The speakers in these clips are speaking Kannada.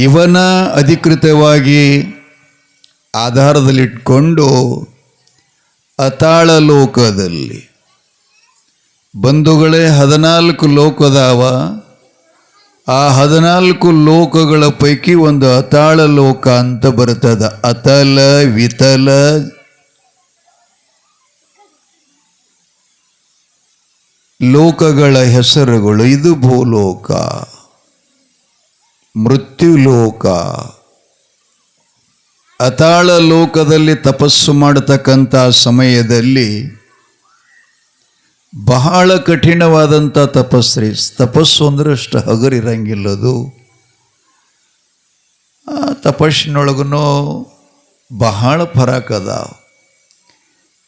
ಇವನ ಅಧಿಕೃತವಾಗಿ ಆಧಾರದಲ್ಲಿಟ್ಕೊಂಡು ಅತಾಳ ಲೋಕದಲ್ಲಿ. ಬಂಧುಗಳೇ ಹದಿನಾಲ್ಕು ಲೋಕದಾವ. ಆ ಹದಿನಾಲ್ಕು ಲೋಕಗಳ ಪೈಕಿ ಒಂದು ಅತಾಳ ಲೋಕ ಅಂತ ಬರ್ತದ ಅತಲ ವಿತಲ. ಲೋಕಗಳ ಹೆಸರುಗಳು ಇದು ಭೂಲೋಕ. ಮೃತ್ಯುಲೋಕ. ಅತಾಳ ಲೋಕದಲ್ಲಿ ತಪಸ್ಸು ಮಾಡತಕ್ಕಂಥ ಸಮಯದಲ್ಲಿ ಬಹಳ ಕಠಿಣವಾದಂಥ ತಪಸ್ಸ್ರಿ ತಪಸ್ಸು ಅಂದರೆ ಅಷ್ಟು ಹಗರಿರಂಗಿಲ್ಲದು. ಆ ತಪಸ್ಸಿನೊಳಗೂ ಬಹಳ ಫರಕ್ ಅದಾವ.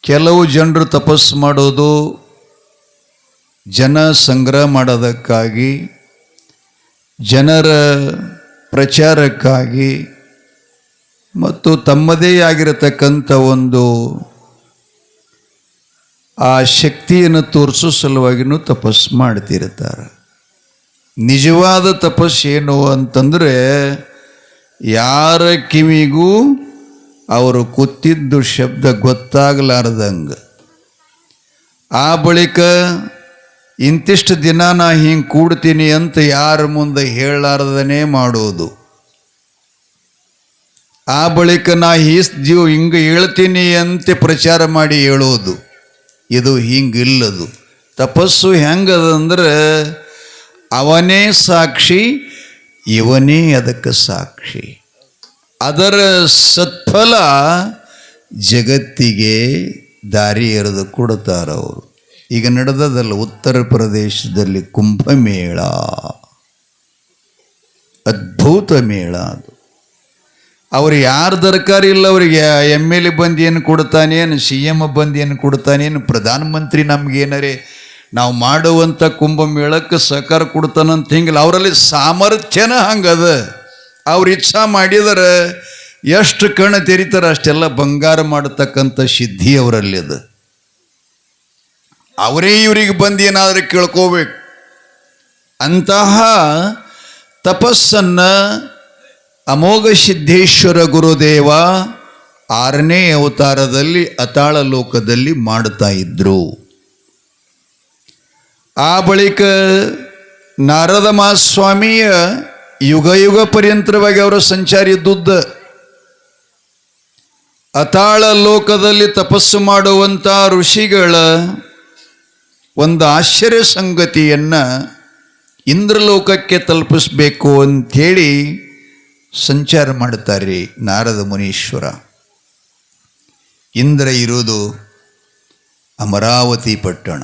ಕೆಲವು ಜನರು ತಪಸ್ಸು ಮಾಡೋದು ಜನ ಸಂಗ್ರಹ ಮಾಡೋದಕ್ಕಾಗಿ ಜನರ ಪ್ರಚಾರಕ್ಕಾಗಿ ಮತ್ತು ತಮ್ಮದೇ ಆಗಿರತಕ್ಕಂಥ ಒಂದು ಆ ಶಕ್ತಿಯನ್ನು ತೋರಿಸೋ ಸಲುವಾಗಿನೂ ತಪಸ್ಸು ಮಾಡ್ತಿರ್ತಾರೆ. ನಿಜವಾದ ತಪಸ್ಸು ಏನು ಅಂತಂದರೆ ಯಾರ ಕಿವಿಗೂ ಅವರು ಕೂತಿದ್ದು ಶಬ್ದ ಗೊತ್ತಾಗಲಾರ್ದಂಗೆ. ಆ ಬಳಿಕ ಇಂತಿಷ್ಟು ದಿನ ನಾ ಹಿಂಗೆ ಕೂಡ್ತೀನಿ ಅಂತ ಯಾರ ಮುಂದೆ ಹೇಳಲಾರ್ದನೇ ಮಾಡೋದು. ಆ ಬಳಿಕ ನಾ ಈಸ್ ಜೀವ ಹಿಂಗೆ ಹೇಳ್ತೀನಿ ಅಂತ ಪ್ರಚಾರ ಮಾಡಿ ಹೇಳೋದು. ಇದು ಹಿಂಗಿಲ್ಲದು. ತಪಸ್ಸು ಹೆಂಗದಂದ್ರೆ ಅವನೇ ಸಾಕ್ಷಿ, ಇವನೇ ಅದಕ್ಕೆ ಸಾಕ್ಷಿ. ಅದರ ಸತ್ಫಲ ಜಗತ್ತಿಗೆ ದಾರಿ ಎರೆದು ಕೊಡ್ತಾರವರು. ಈಗ ನಡೆದದಲ್ಲ ಉತ್ತರ ಪ್ರದೇಶದಲ್ಲಿ ಕುಂಭಮೇಳ. ಅದ್ಭುತ ಮೇಳ ಅದು. ಅವ್ರು ಯಾರು ದರ್ಕಾರ ಇಲ್ಲ ಅವರಿಗೆ, ಎಂ ಎಲ್ ಎ ಬಂದು ಏನು ಕೊಡ್ತಾನೇನು, ಸಿ ಎಂ ಬಂದು ಏನು ಕೊಡ್ತಾನೇನು, ಪ್ರಧಾನಮಂತ್ರಿ ನಮಗೇನರೇ, ನಾವು ಮಾಡುವಂಥ ಕುಂಭಮೇಳಕ್ಕೆ ಸಹಕಾರ ಕೊಡ್ತಾನಂತ ಹಿಂಗಿಲ್ಲ. ಅವರಲ್ಲಿ ಸಾಮರ್ಥ್ಯನ ಹಂಗದ. ಅವ್ರು ಇಚ್ಛಾ ಮಾಡಿದರೆ, ಎಷ್ಟು ಕಣ ತೆರಿತಾರೆ ಅಷ್ಟೆಲ್ಲ ಬಂಗಾರ ಮಾಡತಕ್ಕಂಥ ಸಿದ್ಧಿ ಅವರಲ್ಲಿ ಅದು ಅವರೇ ಇವರಿಗೆ ಬಂದು ಏನಾದರೂ ಕೇಳ್ಕೋಬೇಕು. ಅಂತಹ ತಪಸ್ಸನ್ನು ಅಮೋಘ ಸಿದ್ಧೇಶ್ವರ ಗುರುದೇವ ಆರನೇ ಅವತಾರದಲ್ಲಿ ಅತಾಳ ಲೋಕದಲ್ಲಿ ಮಾಡ್ತಾ ಇದ್ರು. ಆ ಬಳಿಕ ನಾರದ ಮಹಾಸ್ವಾಮಿಯ ಯುಗ ಯುಗ ಪರ್ಯಂತರವಾಗಿ ಅವರ ಸಂಚಾರ ಇದ್ದುದ್ದ. ಅತಾಳ ಲೋಕದಲ್ಲಿ ತಪಸ್ಸು ಮಾಡುವಂಥ ಋಷಿಗಳ ಒಂದು ಆಶ್ಚರ್ಯ ಸಂಗತಿಯನ್ನು ಇಂದ್ರಲೋಕಕ್ಕೆ ತಲುಪಿಸ್ಬೇಕು ಅಂಥೇಳಿ ಸಂಚಾರ ಮಾಡುತ್ತಾರೆ ನಾರದ ಮುನೀಶ್ವರ. ಇಂದ್ರ ಇರೋದು ಅಮರಾವತಿ ಪಟ್ಟಣ.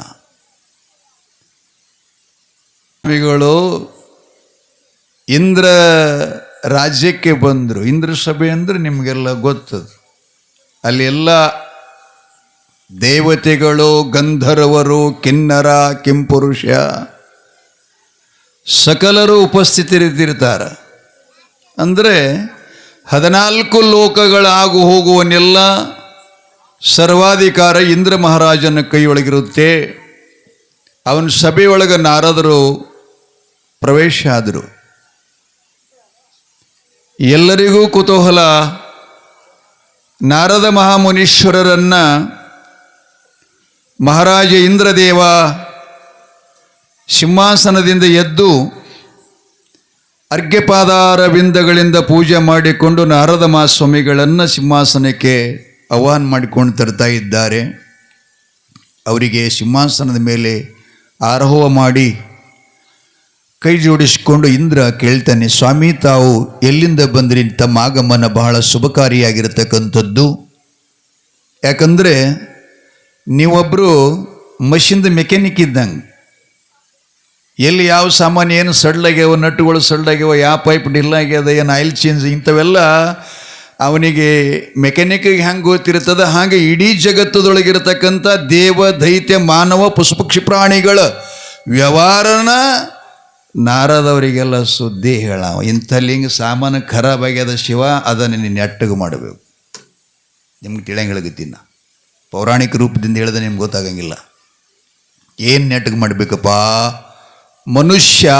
ಸ್ವಾಮಿಗಳು ಇಂದ್ರ ರಾಜ್ಯಕ್ಕೆ ಬಂದರು. ಇಂದ್ರ ಸಭೆ ಅಂದರೆ ನಿಮಗೆಲ್ಲ ಗೊತ್ತದು. ಅಲ್ಲಿ ಎಲ್ಲ ದೇವತೆಗಳು, ಗಂಧರ್ವರು, ಕಿನ್ನರ, ಕಿಂಪುರುಷ, ಸಕಲರು ಉಪಸ್ಥಿತರಿದ್ದಿರ್ತಾರೆ ಅಂದರೆ ಹದಿನಾಲ್ಕು ಲೋಕಗಳಾಗು ಹೋಗುವನ್ನೆಲ್ಲ ಸರ್ವಾಧಿಕಾರ ಇಂದ್ರ ಮಹಾರಾಜನ ಕೈಯೊಳಗಿರುತ್ತೆ. ಅವನ ಸಭೆಯೊಳಗೆ ನಾರದರು ಪ್ರವೇಶ ಆದರು. ಎಲ್ಲರಿಗೂ ಕುತೂಹಲ, ನಾರದ ಮಹಾಮುನೀಶ್ವರರನ್ನ ಮಹಾರಾಜ ಇಂದ್ರದೇವ ಸಿಂಹಾಸನದಿಂದ ಎದ್ದು ಅರ್ಘ್ಯಪಾದಾರವಿಂದಗಳಿಂದ ಪೂಜೆ ಮಾಡಿಕೊಂಡು ನಾರದ ಮಹಾಸ್ವಾಮಿಗಳನ್ನು ಸಿಂಹಾಸನಕ್ಕೆ ಆಹ್ವಾನ ಮಾಡಿಕೊಂಡು ತರ್ತಾ ಇದ್ದಾರೆ. ಅವರಿಗೆ ಸಿಂಹಾಸನದ ಮೇಲೆ ಆರೋಹ ಮಾಡಿ ಕೈ ಜೋಡಿಸಿಕೊಂಡು ಇಂದ್ರ ಕೇಳ್ತಾನೆ, ಸ್ವಾಮಿ, ತಾವು ಎಲ್ಲಿಂದ ಬಂದ್ರಿ? ತಮ್ಮ ಆಗಮನ ಬಹಳ ಶುಭಕಾರಿಯಾಗಿರತಕ್ಕಂಥದ್ದು. ಯಾಕಂದರೆ ನೀವೊಬ್ಬರು ಮಷಿನ್ದ ಮೆಕ್ಯಾನಿಕ್ ಇದ್ದಂಗೆ, ಎಲ್ಲಿ ಯಾವ ಸಾಮಾನು ಏನು ಸಡ್ಲಾಗ್ಯಾವ ನಟ್ಟುಗಳು ಸಡ್ಲಾಗ್ಯಾವ, ಯಾವ ಪೈಪ್ ಡಿಲ್ ಆಗ್ಯದ, ಏನು ಆಯಿಲ್ ಚೇಂಜ್, ಇಂಥವೆಲ್ಲ ಅವನಿಗೆ ಮೆಕ್ಯಾನಿಕ್ಗೆ ಹೆಂಗೆ ಗೊತ್ತಿರ್ತದೆ, ಹಾಗೆ ಇಡೀ ಜಗತ್ತದೊಳಗಿರತಕ್ಕಂಥ ದೇವ, ದೈತ್ಯ, ಮಾನವ ಪುಷ್ಪಕ್ಷಿ ಪ್ರಾಣಿಗಳ ವ್ಯವಹಾರನ ನಾರದವರಿಗೆಲ್ಲ ಸುದ್ದಿ ಹೇಳ ಇಂಥ ಲಿಂಗ್ ಸಾಮಾನು ಖರಾಬ್ ಆಗ್ಯದ ಶಿವ, ಅದನ್ನು ನೀನು ನೆಟ್ಟಗೆ ಮಾಡಬೇಕು. ನಿಮ್ಗೆ ತಿಳಿಯಂಗಿಳಗತ್ತೀನಿ ನಾ ಪೌರಾಣಿಕ ರೂಪದಿಂದ ಹೇಳಿದ್ರೆ ನಿಮ್ಗೆ ಗೊತ್ತಾಗಂಗಿಲ್ಲ. ಏನು ನೆಟ್ಟಗೆ ಮಾಡಬೇಕಪ್ಪ? ಮನುಷ್ಯ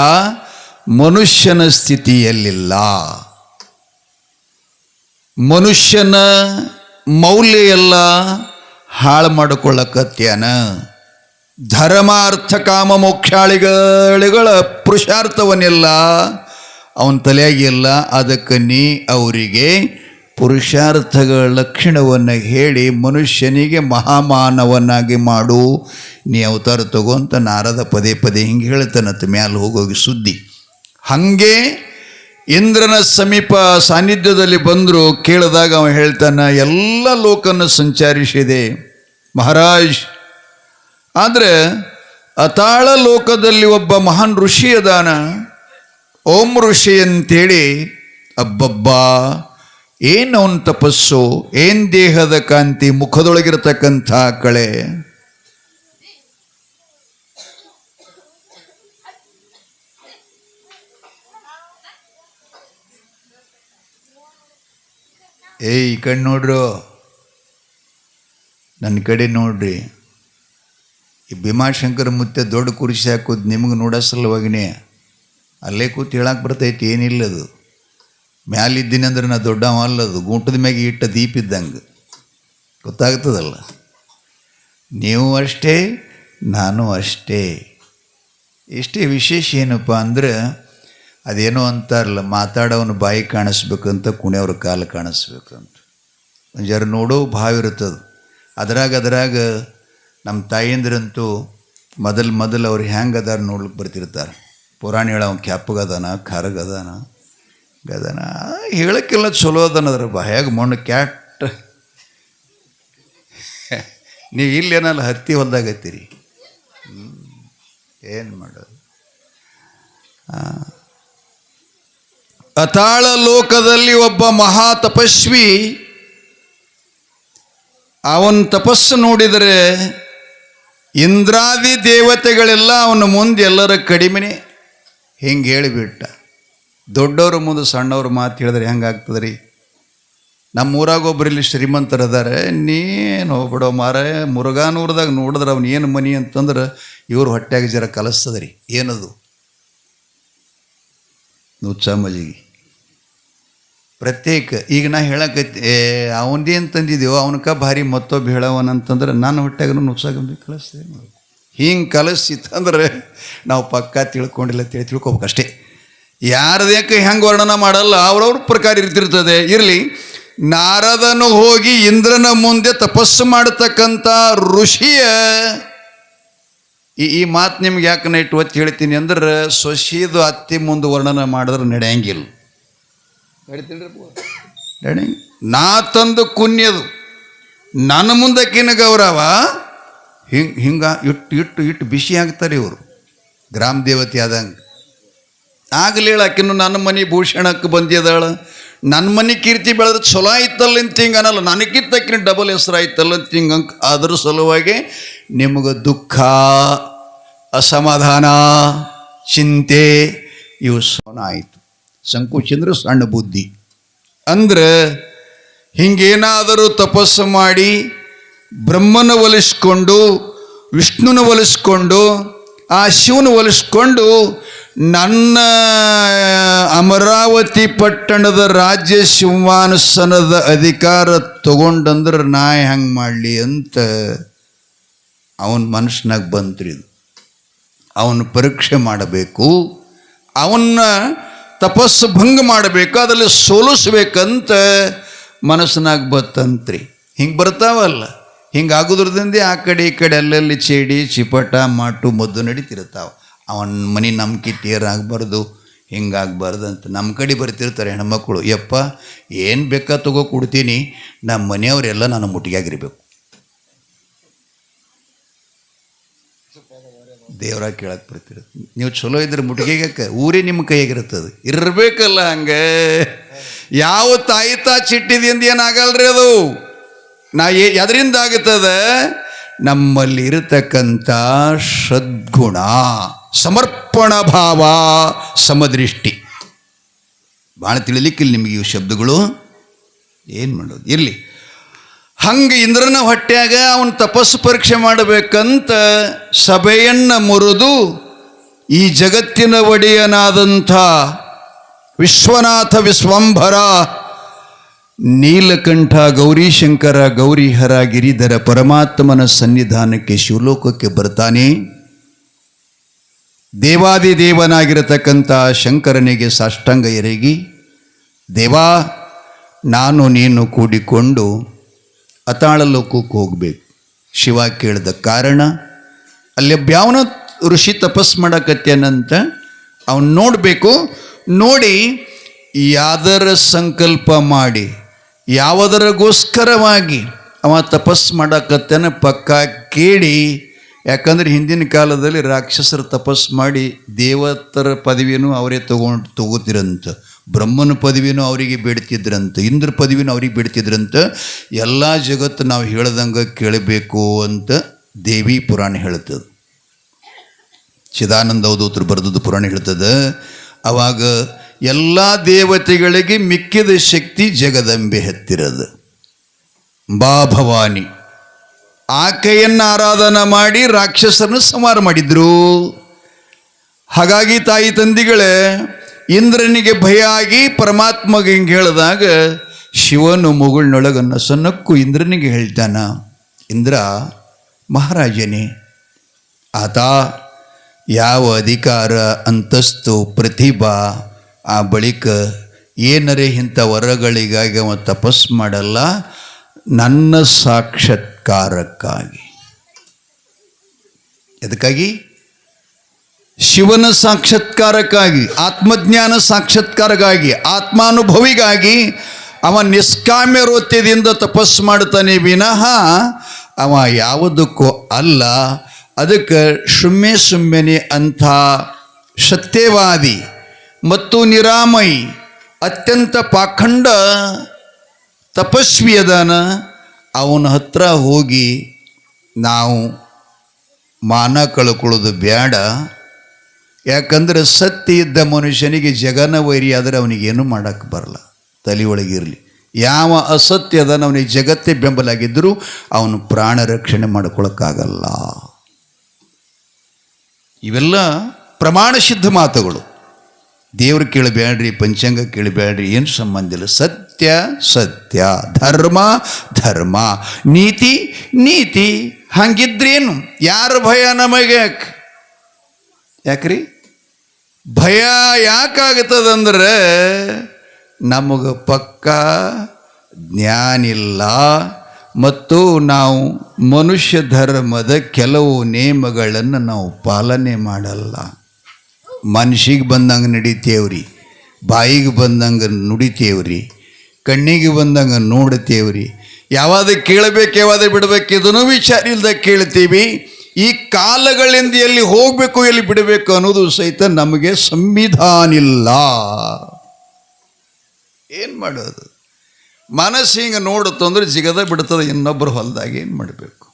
ಮನುಷ್ಯನ ಸ್ಥಿತಿಯಲ್ಲಿಲ್ಲ. ಮನುಷ್ಯನ ಮೌಲ್ಯ ಎಲ್ಲ ಹಾಳು ಮಾಡಿಕೊಳ್ಳಕತ್ಯಾನ ಧರ್ಮಾರ್ಥ ಕಾಮ ಮೋಕ್ಷಾಳಿಗಳಿಗಳ ಪುರುಷಾರ್ಥವನ್ನೆಲ್ಲ ಅವನ ತಲೆಯಾಗಿಲ್ಲ ಅದಕ್ಕೆ ನೀ ಅವರಿಗೆ ಪುರುಷಾರ್ಥಗಳ ಲಕ್ಷಣವನ್ನು ಹೇಳಿ ಮನುಷ್ಯನಿಗೆ ಮಹಾಮಾನವನ್ನಾಗಿ ಮಾಡು. ನೀ ಅವತಾರ ತಗೋಂತ ನಾರದ ಪದೇ ಪದೇ ಹಿಂಗೆ ಹೇಳ್ತಾನಂತ ಮ್ಯಾಲೆ ಹೋಗೋಗಿ ಸುದ್ದಿ. ಹಾಗೆ ಇಂದ್ರನ ಸಮೀಪ ಸಾನ್ನಿಧ್ಯದಲ್ಲಿ ಬಂದರು, ಕೇಳಿದಾಗ ಅವನು ಹೇಳ್ತಾನೆ, ಎಲ್ಲ ಲೋಕನ ಸಂಚಾರಿಸಿದೆ ಮಹಾರಾಜ್. ಆದರೆ ಅತಾಳ ಲೋಕದಲ್ಲಿ ಒಬ್ಬ ಮಹಾನ್ ಋಷಿ ಅದಾನ. ಓಂ ಋಷಿ ಅಂತೇಳಿ, ಅಬ್ಬಬ್ಬಾ ಏನು ಅವನ ತಪಸ್ಸು? ಏನ್ ದೇಹದ ಕಾಂತಿ? ಮುಖದೊಳಗಿರತಕ್ಕಂಥ ಕಳೆ. ಏಯ್, ಈ ಕಡೆ ನೋಡ್ರು. ನನ್ನ ಕಡೆ ನೋಡ್ರಿ. ಈ ಭೀಮಾಶಂಕರ ಮುತ್ತೆ ದೊಡ್ಡ ಕುರ್ಚಿ ಹಾಕೋದು ನಿಮಗೆ ನೋಡೋ ಸಲುವಾಗಿನೇ. ಅಲ್ಲೇ ಕೂತು ಹೇಳಕ್ಕೆ ಬರ್ತೈತಿ ಏನಿಲ್ಲದು ಮ್ಯಾಲಿದ್ದೀನಿ ಅಂದ್ರೆ ನಾ ದೊಡ್ಡವ ಅಲ್ಲದು ಗುಂಟದ ಮ್ಯಾಗೆ ಇಟ್ಟ ದೀಪ ಇದ್ದಂಗೆ. ಗೊತ್ತಾಗ್ತದಲ್ಲ? ನೀವು ಅಷ್ಟೇ, ನಾನು ಅಷ್ಟೇ. ಇಷ್ಟೇ ವಿಶೇಷ ಏನಪ್ಪ ಅಂದ್ರೆ, ಅದೇನೋ ಅಂತಾರಲ್ಲ, ಮಾತಾಡೋವನ ಬಾಯಿ ಕಾಣಿಸ್ಬೇಕಂತ, ಕುಣಿಯವ್ರ ಕಾಲು ಕಾಣಿಸ್ಬೇಕಂತ. ಜರ ನೋಡೋ ಭಾವ ಇರ್ತದೆ ಅದ್ರಾಗ ಅದರಾಗ ನಮ್ಮ ತಾಯಂದ್ರಂತೂ ಮೊದಲು ಮೊದಲು ಅವ್ರು ಹೆಂಗೆ ಅದಾರ ನೋಡ್ಲಿಕ್ಕೆ ಬರ್ತಿರ್ತಾರೆ ಪುರಾಣ ಅವ್ನು ಕ್ಯಾಪಗದಾನ ಖಾರಗದಾನ ಗದಾನ. ಹೇಳಕ್ಕೆಲ್ಲ, ಚಲೋ ಅದನ ಅದ್ರ ಬಾಯಾಗ ಮಣ್ಣು ಕ್ಯಾಟ್. ನೀವು ಇಲ್ಲೇನಲ್ಲ ಹತ್ತಿ ಹೊಲ್ದಾಗತ್ತೀರಿ? ಏನು ಮಾಡೋದು? ಅತಾಳ ಲೋಕದಲ್ಲಿ ಒಬ್ಬ ಮಹಾ ತಪಸ್ವಿ, ಅವನ ತಪಸ್ಸು ನೋಡಿದರೆ ಇಂದ್ರಾದಿ ದೇವತೆಗಳೆಲ್ಲ ಅವನ ಮುಂದೆ ಎಲ್ಲರ ಕಡಿಮೆನೆ. ಹಿಂಗೆ ಹೇಳಿಬಿಟ್ಟ. ದೊಡ್ಡವ್ರ ಮುಂದೆ ಸಣ್ಣವ್ರ ಮಾತು ಹೇಳಿದ್ರೆ ಹೆಂಗಾಗ್ತದೆ ರೀ ನಮ್ಮ ಊರಾಗ ಒಬ್ರು ಇಲ್ಲಿ ಶ್ರೀಮಂತರದಾರೆ ನೀನು ಹೋಗ್ಬಿಡೋ ಮಾರ, ಮುರುಘಾನೂರದಾಗ ನೋಡಿದ್ರೆ ಅವ್ನು ಏನು ಮನಿ ಅಂತಂದ್ರೆ ಇವ್ರ ಹೊಟ್ಟೆಗೆ ಜರ ಕಲಿಸ್ತದೆ ರೀ ಏನದು? ನುಚ್ಚ ಮಜ್ಜಿಗೆ ಪ್ರತ್ಯೇಕ, ಈಗ ನಾ ಹೇಳಕತ್ತಿ ಏ ಅವನದೇನು ತಂದಿದ್ದೀವೋ ಅವನಕ ಭಾರಿ ಮತ್ತೊಬ್ಬ ಹೇಳವನಂತಂದ್ರೆ ನನ್ನ ನುಚ್ಚಾಗಿ ನುಚ್ಚಾಗ ಕಲಿಸ್ತೇನೆ ಹಿಂಗೆ ಕಲಿಸಿತ್ತಂದ್ರೆ ನಾವು ಪಕ್ಕ ತಿಳ್ಕೊಂಡಿಲ್ಲ ತಿಳಿ ಯಾರದೇಕೆ ಹೆಂಗೆ ವರ್ಣನ ಮಾಡಲ್ಲ? ಅವ್ರವ್ರ ಪ್ರಕಾರ ಇರ್ತಿರ್ತದೆ. ಇರಲಿ ನಾರದನು ಹೋಗಿ ಇಂದ್ರನ ಮುಂದೆ ತಪಸ್ಸು ಮಾಡತಕ್ಕಂಥ ಋಷಿಯ ಈ ಈ ಮಾತು ನಿಮ್ಗೆ ಯಾಕೆ ನಾ ಇಟ್ಟು ಒತ್ತಿ ಹೇಳ್ತೀನಿ ಅಂದ್ರೆ ಸೊಸಿದು ಅತ್ತಿ ಮುಂದೆ ವರ್ಣನ ಮಾಡಿದ್ರೆ ನಡೆಯಂಗಿಲ್ಲ. ನಡೆ ನಾ ತಂದು ಕುನ್ಯದು ನನ್ನ ಮುಂದಕ್ಕಿನ ಗೌರವ ಹಿಂಗೆ ಹಿಂಗೆ ಇಟ್ಟು ಇಟ್ಟು ಇಟ್ಟು ಬಿಸಿ ಆಗ್ತಾರೆ ಇವರು. ಗ್ರಾಮ ದೇವತೆ ಆದಂಗೆ. ಆಗಲಿಲ್ಲ ಆಕಿನ್ನು ನನ್ನ ಮನೆ ಭೂಷಣಕ್ಕೆ ಬಂದಿದ್ದಾಳ. ನನ್ನ ಮನೆ ಕೀರ್ತಿ ಬೆಳೆದ್ರೆ ಚಲೋ ಆಯ್ತಲ್ಲ ಅಂತ ಹಿಂಗೆ ಅನ್ನಲ್ಲ. ನನಗಿತ್ತಕ್ಕಿನ ಡಬಲ್ ಹೆಸರು ಆಯ್ತಲ್ಲ ಅಂತ ಹಿಂಗೆ ಅದ್ರ ಸಲುವಾಗಿ ನಿಮಗೆ ದುಃಖ, ಅಸಮಾಧಾನ, ಚಿಂತೆ, ಇವು ಸೋನ ಆಯಿತು. ಸಂಕೋಚ ಅಂದ್ರೆ ಸಣ್ಣ ಬುದ್ಧಿ. ಅಂದ್ರೆ ಹಿಂಗೇನಾದರೂ ತಪಸ್ಸು ಮಾಡಿ ಬ್ರಹ್ಮನ ಒಲಿಸ್ಕೊಂಡು, ವಿಷ್ಣುನ ಒಲಿಸ್ಕೊಂಡು, ಆ ಶಿವನ ಒಲಿಸ್ಕೊಂಡು ನನ್ನ ಅಮರಾವತಿ ಪಟ್ಟಣದ ರಾಜ್ಯ ಸಿಂಹಾಸನದ ಅಧಿಕಾರ ತಗೊಂಡಂದ್ರೆ ನಾ ಹೆಂಗೆ ಮಾಡಲಿ ಅಂತ ಅವನ ಮನಸ್ಸಿನಾಗ ಬಂತ್ರಿ ಇದು. ಅವನು ಪರೀಕ್ಷೆ ಮಾಡಬೇಕು, ಅವನ್ನ ತಪಸ್ಸು ಭಂಗ ಮಾಡಬೇಕು, ಅದರಲ್ಲಿ ಸೋಲಿಸ್ಬೇಕಂತ ಮನಸ್ಸಿನಾಗ ಬತ್ತಂತ್ರಿ. ಹಿಂಗೆ ಬರ್ತಾವಲ್ಲ, ಹಿಂಗೆ ಆಗೋದ್ರದಿಂದ ಆ ಕಡೆ ಈ ಕಡೆ ಅಲ್ಲಲ್ಲಿ ಚೇಡಿ, ಚಿಪಟ, ಮಾಟು, ಮದ್ದು ನಡೀತಿರ್ತಾವೆ. ಅವನ ಮನೆ ನಂಬಿಕೆ ತೇರಾಗಬಾರ್ದು ಹಿಂಗಾಗಬಾರ್ದು ಅಂತ ನಮ್ಮ ಕಡೆ ಬರ್ತಿರ್ತಾರೆ ಹೆಣ್ಮಕ್ಳು. ಯಪ್ಪ, ಏನು ಬೇಕಾ ತಗೋ ಕೊಡ್ತೀನಿ ನಮ್ಮ ಮನೆಯವರೆಲ್ಲ ನಾನು ಮುಟ್ಟಿಗಾಗಿರ್ಬೇಕು ದೇವರಾಗ ಕೇಳಕ್ಕೆ ಬರ್ತಿರುತ್ತೆ ನೀವು ಚಲೋ ಇದ್ರೆ ಮುಟ್ಗೆಗೆ ಊರೇ ನಿಮ್ಮ ಕೈಯಾಗಿರುತ್ತದೆ. ಇರಬೇಕಲ್ಲ ಹಂಗೆ. ಯಾವ ತಾಯಿ ತಾ ಚಿಟ್ಟಿದಿಂದ ಏನಾಗಲ್ರಿ ಅದು? ನಾ ಎದರಿಂದ ಆಗುತ್ತದೆ ನಮ್ಮಲ್ಲಿ ಇರತಕ್ಕಂಥ ಸದ್ಗುಣ, ಸಮರ್ಪಣ ಭಾವ, ಸಮದೃಷ್ಟಿ. ಭಾಳ ತಿಳಿಲಿಕ್ಕಿಲ್ಲ ನಿಮಗೆ ಇವು ಶಬ್ದಗಳು ಏನು ಮಾಡೋದು? ಇರಲಿ. ಹಂಗೆ ಇಂದ್ರನ ಹೊಟ್ಟೆಯಾಗ ಅವನು ತಪಸ್ಸು ಪರೀಕ್ಷೆ ಮಾಡಬೇಕಂತ ಸಭೆಯನ್ನು ಮುರಿದು ಈ ಜಗತ್ತಿನ ಒಡೆಯನಾದಂಥ ವಿಶ್ವನಾಥ ವಿಶ್ವಂಭರ ನೀಲಕಂಠ ಗೌರಿಶಂಕರ ಗೌರಿಹರ ಗಿರಿಧರ ಪರಮಾತ್ಮನ ಸನ್ನಿಧಾನಕ್ಕೆ ಶಿವಲೋಕಕ್ಕೆ ಬರ್ತಾನೆ. ದೇವಾದಿ ದೇವನಾಗಿರತಕ್ಕಂಥ ಶಂಕರನಿಗೆ ಸಾಷ್ಟಾಂಗ ಎರಗಿ, ದೇವಾ, ನಾನು ನೀನು ಕೂಡಿಕೊಂಡು ಅತಾಳ ಲೋಕಕ್ಕೆ ಹೋಗಬೇಕು. ಶಿವ ಕೇಳಿದ ಕಾರಣ, ಅಲ್ಲಿ ಬ್ಯಾವನ ಋಷಿ ತಪಸ್ ಮಾಡಕತ್ತೇನಂತ ಅವನು ನೋಡಬೇಕು, ನೋಡಿ, ಯಾದರ ಸಂಕಲ್ಪ ಮಾಡಿ ಯಾವುದರಗೋಸ್ಕರವಾಗಿ ಅವ ತಪಸ್ ಮಾಡಕತ್ತೇನೆ ಪಕ್ಕ ಕೇಳಿ. ಯಾಕಂದ್ರೆ ಹಿಂದಿನ ಕಾಲದಲ್ಲಿ ರಾಕ್ಷಸರು ತಪಸ್ ಮಾಡಿ ದೇವತರ ಪದವಿನೂ ಅವರೇ ತಗೊಂಡು ತಗೋತಿರಂತ ಬ್ರಹ್ಮನ ಪದವಿನೂ ಅವರಿಗೆ ಬೇಡ್ತಿದ್ರಂತ, ಇಂದ್ರ ಪದವಿನೂ ಅವ್ರಿಗೆ ಬೇಡ್ತಿದ್ರಂತ, ಎಲ್ಲ ಜಗತ್ತು ನಾವು ಹೇಳ್ದಂಗೆ ಕೇಳಬೇಕು ಅಂತ ದೇವಿ ಪುರಾಣ ಹೇಳ್ತದೆ. ಚಿದಾನಂದ ಅವಧೂತರು ಬರೆದದ್ದು ಪುರಾಣ ಹೇಳ್ತದೆ. ಅವಾಗ ಎಲ್ಲ ದೇವತೆಗಳಿಗೆ ಮಿಕ್ಕಿದ ಶಕ್ತಿ ಜಗದಂಬೆ ಹತ್ತಿರದ. ಬಾ ಭವಾನಿ. ಆಕೆಯನ್ನು ಆರಾಧನಾ ಮಾಡಿ ರಾಕ್ಷಸರನ್ನು ಸಂಹಾರ ಮಾಡಿದ್ರು. ಹಾಗಾಗಿ ತಾಯಿ ತಂದಿಗಳೇ, ಇಂದ್ರನಿಗೆ ಭಯ ಆಗಿ ಪರಮಾತ್ಮಗೆ ಹಿಂಗೆ ಹೇಳಿದಾಗ ಶಿವನು ಮುಗುಳ್ನೊಳಗನ್ನು ಸನ್ನಕ್ಕು ಇಂದ್ರನಿಗೆ ಹೇಳ್ತಾನ, ಇಂದ್ರ, ಮಹಾರಾಜನೇ, ಆತ ಯಾವ ಅಧಿಕಾರ, ಅಂತಸ್ತು, ಪ್ರತಿಭಾ ಆ ಬಳಿಕ ಏನರೇ ಇಂಥ ವರಗಳಿಗಾಗಿ ಅವ ತಪಸ್ ಮಾಡಲ್ಲ, ನನ್ನ ಸಾಕ್ಷಾತ್ಕಾರಕ್ಕಾಗಿ. ಎದಕ್ಕಾಗಿ? ಶಿವನ ಸಾಕ್ಷಾತ್ಕಾರಕ್ಕಾಗಿ, ಆತ್ಮಜ್ಞಾನ ಸಾಕ್ಷಾತ್ಕಾರಕ್ಕಾಗಿ, ಆತ್ಮಾನುಭವಿಗಾಗಿ ಅವ ನಿಷ್ಕಾಮ್ಯ ವೃತ್ತಿಯಿಂದ ತಪಸ್ ಮಾಡ್ತಾನೆ ವಿನಃ ಅವ ಯಾವುದಕ್ಕೂ ಅಲ್ಲ. ಅದಕ್ಕೆ ಸುಮ್ಮನೆ ಸುಮ್ಮನೆ ಅಂಥ ಸತ್ಯವಾದಿ ಮತ್ತು ನಿರಾಮಯಿ, ಅತ್ಯಂತ ಪಾಖಂಡ ತಪಸ್ವಿ ಅದಾನ ಅವನ ಹತ್ರ ಹೋಗಿ ನಾವು ಮಾನ ಕಳ್ಕೊಳ್ಳೋದು ಬೇಡ ಯಾಕಂದರೆ ಸತ್ಯ ಇದ್ದ ಮನುಷ್ಯನಿಗೆ ಜಗನ ವೈರಿ ಆದರೆ ಅವನಿಗೇನು ಮಾಡೋಕ್ಕೆ ಬರಲ್ಲ. ತಲೆ ಒಳಗಿರಲಿ ಯಾವ ಅಸತ್ಯ ಅದನ್ನು ಅವನಿಗೆ ಜಗತ್ತೇ ಬೆಂಬಲಾಗಿದ್ದರೂ ಅವನು ಪ್ರಾಣ ರಕ್ಷಣೆ ಮಾಡ್ಕೊಳಕ್ಕಾಗಲ್ಲ. ಇವೆಲ್ಲ ಪ್ರಮಾಣ ಸಿದ್ಧ ಮಾತುಗಳು. ದೇವ್ರು ಕೇಳಬೇಡ್ರಿ, ಪಂಚಾಂಗ ಕೇಳಬೇಡ್ರಿ, ಏನು ಸಂಬಂಧ ಇಲ್ಲ. ಸತ್ಯ ಸತ್ಯ. ಧರ್ಮ ಧರ್ಮ. ನೀತಿ ನೀತಿ. ಹಂಗಿದ್ರೇನು? ಯಾರ ಭಯ ನಮಗೆ? ಯಾಕೆ ಯಾಕ್ರಿ? ಭಯ ಯಾಕಾಗ್ತದಂದ್ರೆ ನಮಗೆ ಪಕ್ಕ ಜ್ಞಾನಿಲ್ಲ ಮತ್ತು ನಾವು ಮನುಷ್ಯ ಧರ್ಮದ ಕೆಲವು ನಿಯಮಗಳನ್ನು ನಾವು ಪಾಲನೆ ಮಾಡಲ್ಲ. ಮನ್ಸಿಗೆ ಬಂದಂಗೆ ನಡಿತೇವ್ರಿ, ಬಾಯಿಗೆ ಬಂದಂಗೆ ನುಡಿತೇವ್ರಿ, ಕಣ್ಣಿಗೆ ಬಂದಂಗೆ ನೋಡ್ತೇವ್ರಿ. ಯಾವಾಗ ಕೇಳಬೇಕು, ಯಾವಾಗ ಬಿಡಬೇಕು ಇದನ್ನು ವಿಚಾರ ಇಲ್ಲದ ಕೇಳ್ತೀವಿ. ಈ ಕಾಲಗಳಿಂದ ಎಲ್ಲಿ ಹೋಗಬೇಕು, ಎಲ್ಲಿ ಬಿಡಬೇಕು ಅನ್ನೋದು ಸಹಿತ ನಮಗೆ ಸಂವಿಧಾನ ಇಲ್ಲ. ಏನು ಮಾಡೋದು? ಮನಸ್ಸು ಹಿಂಗೆ ನೋಡುತ್ತೋ ಅಂದರೆ ಜಿಗದ ಬಿಡ್ತದೆ ಇನ್ನೊಬ್ಬರು ಹೊಲದಾಗ ಏನು ಮಾಡಬೇಕು?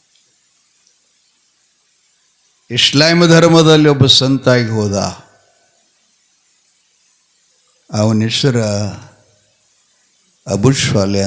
ಇಸ್ಲಾಂ ಧರ್ಮದಲ್ಲಿ ಒಬ್ಬ ಸಂತಾಗಿ ಹೋದ. ಅವನ ಹೆಸರ ಅಬುಶ್ವಾಲೆ